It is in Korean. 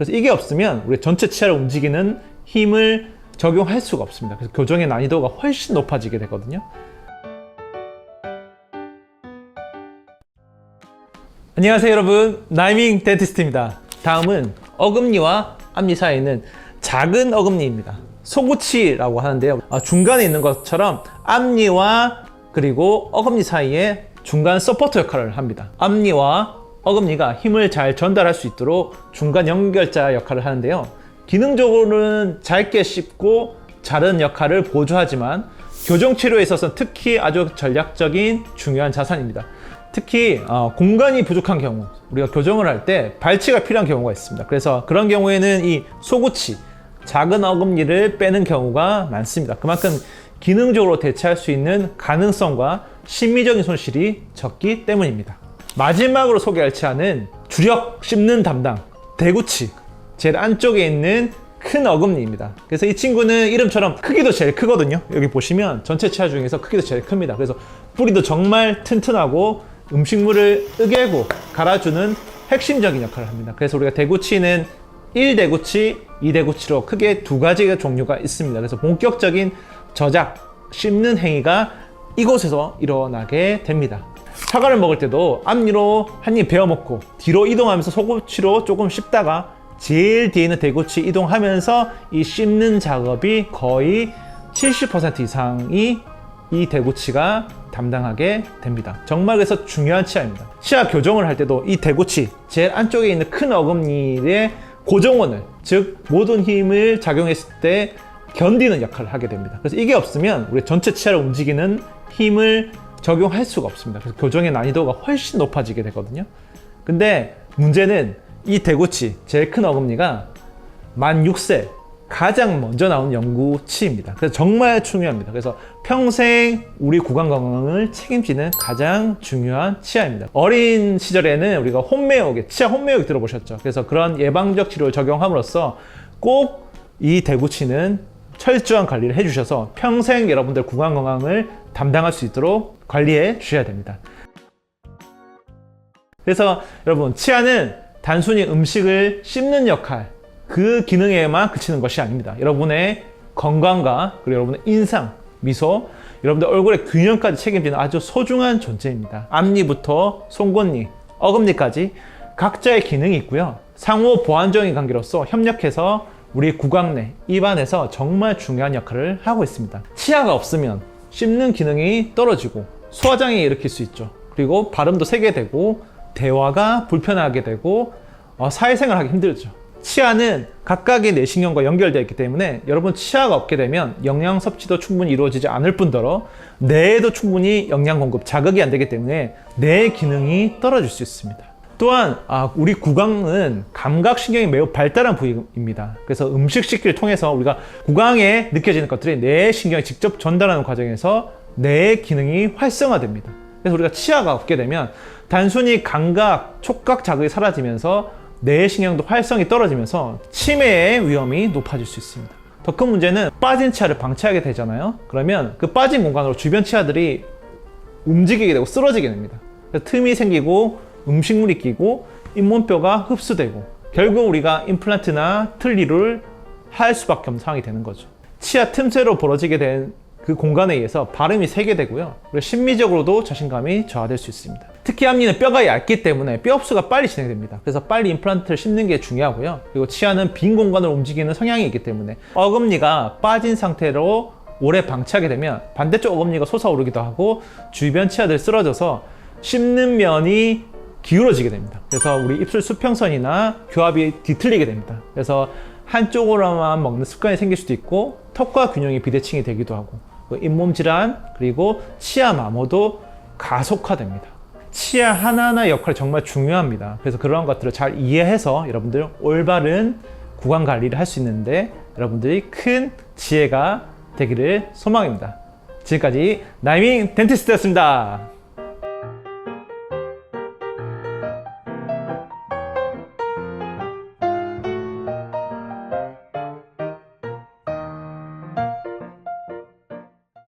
그래서 이게 없으면 우리 전체 치아를 움직이는 힘을 적용할 수가 없습니다. 그래서 교정의 난이도가 훨씬 높아지게 되거든요. 안녕하세요 여러분. 나이밍 덴티스트입니다. 다음은 어금니와 앞니 사이에 있는 작은 어금니입니다. 소구치라고 하는데요. 아, 중간에 있는 것처럼 앞니와 그리고 어금니 사이에 중간 서포터 역할을 합니다. 앞니와 어금니가 힘을 잘 전달할 수 있도록 중간 연결자 역할을 하는데요 기능적으로는 짧게 씹고 자른 역할을 보조하지만 교정 치료에 있어서 특히 아주 전략적인 중요한 자산입니다. 특히 어, 공간이 부족한 경우 우리가 교정을 할 때 발치가 필요한 경우가 있습니다. 그래서 그런 경우에는 이 소구치 작은 어금니를 빼는 경우가 많습니다. 그만큼 기능적으로 대체할 수 있는 가능성과 심미적인 손실이 적기 때문입니다. 마지막으로 소개할 치아는 주력 씹는 담당 대구치 제일 안쪽에 있는 큰 어금니입니다. 그래서 이 친구는 이름처럼 크기도 제일 크거든요. 여기 보시면 전체 치아 중에서 크기도 제일 큽니다. 그래서 뿌리도 정말 튼튼하고 음식물을 으개고 갈아주는 핵심적인 역할을 합니다. 그래서 우리가 대구치는 1대구치, 2대구치로 크게 두 가지의 종류가 있습니다. 그래서 본격적인 저작, 씹는 행위가 이곳에서 일어나게 됩니다. 사과를 먹을 때도 앞니로 한 입 베어 먹고 뒤로 이동하면서 소구치로 조금 씹다가 제일 뒤에 있는 대구치 이동하면서 이 씹는 작업이 거의 70% 이상이 이 대구치가 담당하게 됩니다. 그래서 중요한 치아입니다. 치아 교정을 할 때도 이 대구치 제일 안쪽에 있는 큰 어금니의 고정원을 즉 모든 힘을 작용했을 때 견디는 역할을 하게 됩니다. 그래서 이게 없으면 우리 전체 치아를 움직이는 힘을 적용할 수가 없습니다. 그래서 교정의 난이도가 훨씬 높아지게 되거든요. 근데 문제는 이 대구치 제일 큰 어금니가 만 6세 가장 먼저 나온 연구치입니다. 그래서 정말 중요합니다. 그래서 평생 우리 구강 건강을 책임지는 가장 중요한 치아입니다. 어린 시절에는 우리가 홈메어기, 치아 홈메어기 들어보셨죠? 그래서 그런 예방적 치료를 적용함으로써 꼭 이 대구치는 철저한 관리를 해주셔서 평생 여러분들 구강 건강을 담당할 수 있도록 관리해 주셔야 됩니다. 그래서 여러분 치아는 단순히 음식을 씹는 역할 그 기능에만 그치는 것이 아닙니다. 여러분의 건강과 그리고 여러분의 인상, 미소, 여러분들 얼굴의 균형까지 책임지는 아주 소중한 존재입니다. 앞니부터 송곳니, 어금니까지 각자의 기능이 있고요. 상호 보완적인 관계로서 협력해서 우리 구강 내, 입안에서 정말 중요한 역할을 하고 있습니다. 치아가 없으면 씹는 기능이 떨어지고 소화장애 일으킬 수 있죠. 그리고 발음도 세게 되고 대화가 불편하게 되고 어, 사회생활 하기 힘들죠. 치아는 각각의 내신경과 연결되어 있기 때문에 여러분 치아가 없게 되면 영양 섭취도 충분히 이루어지지 않을 뿐더러 뇌에도 충분히 영양 공급, 자극이 안 되기 때문에 뇌의 기능이 떨어질 수 있습니다. 또한 아, 우리 구강은 감각신경이 매우 발달한 부위입니다. 그래서 음식 씹기를 통해서 우리가 구강에 느껴지는 것들이 뇌의 신경이 직접 전달하는 과정에서 뇌의 기능이 활성화됩니다. 그래서 우리가 치아가 없게 되면 단순히 감각, 촉각 자극이 사라지면서 뇌의 신경도 활성이 떨어지면서 치매의 위험이 높아질 수 있습니다. 더 큰 문제는 빠진 치아를 방치하게 되잖아요. 그러면 그 빠진 공간으로 주변 치아들이 움직이게 되고 쓰러지게 됩니다. 틈이 생기고 음식물이 끼고 잇몸뼈가 흡수되고 결국 우리가 임플란트나 틀니를 할 수밖에 없는 상황이 되는 거죠. 치아 틈새로 벌어지게 된 그 공간에 의해서 발음이 세게 되고요. 그리고 심미적으로도 자신감이 저하될 수 있습니다. 특히 앞니는 뼈가 얇기 때문에 뼈 흡수가 빨리 진행됩니다. 그래서 빨리 임플란트를 심는 게 중요하고요. 그리고 치아는 빈 공간을 움직이는 성향이 있기 때문에 어금니가 빠진 상태로 오래 방치하게 되면 반대쪽 어금니가 솟아오르기도 하고 주변 치아들이 쓰러져서 씹는 면이 기울어지게 됩니다. 그래서 우리 입술 수평선이나 교합이 뒤틀리게 됩니다. 그래서 한쪽으로만 먹는 습관이 생길 수도 있고 턱과 균형이 비대칭이 되기도 하고 그 잇몸 질환 그리고 치아 마모도 가속화됩니다. 치아 하나하나 역할이 정말 중요합니다. 그래서 그런 것들을 잘 이해해서 여러분들 올바른 구강 관리를 할 수 있는데 여러분들이 큰 지혜가 되기를 소망입니다. 지금까지 나이밍 덴티스트였습니다.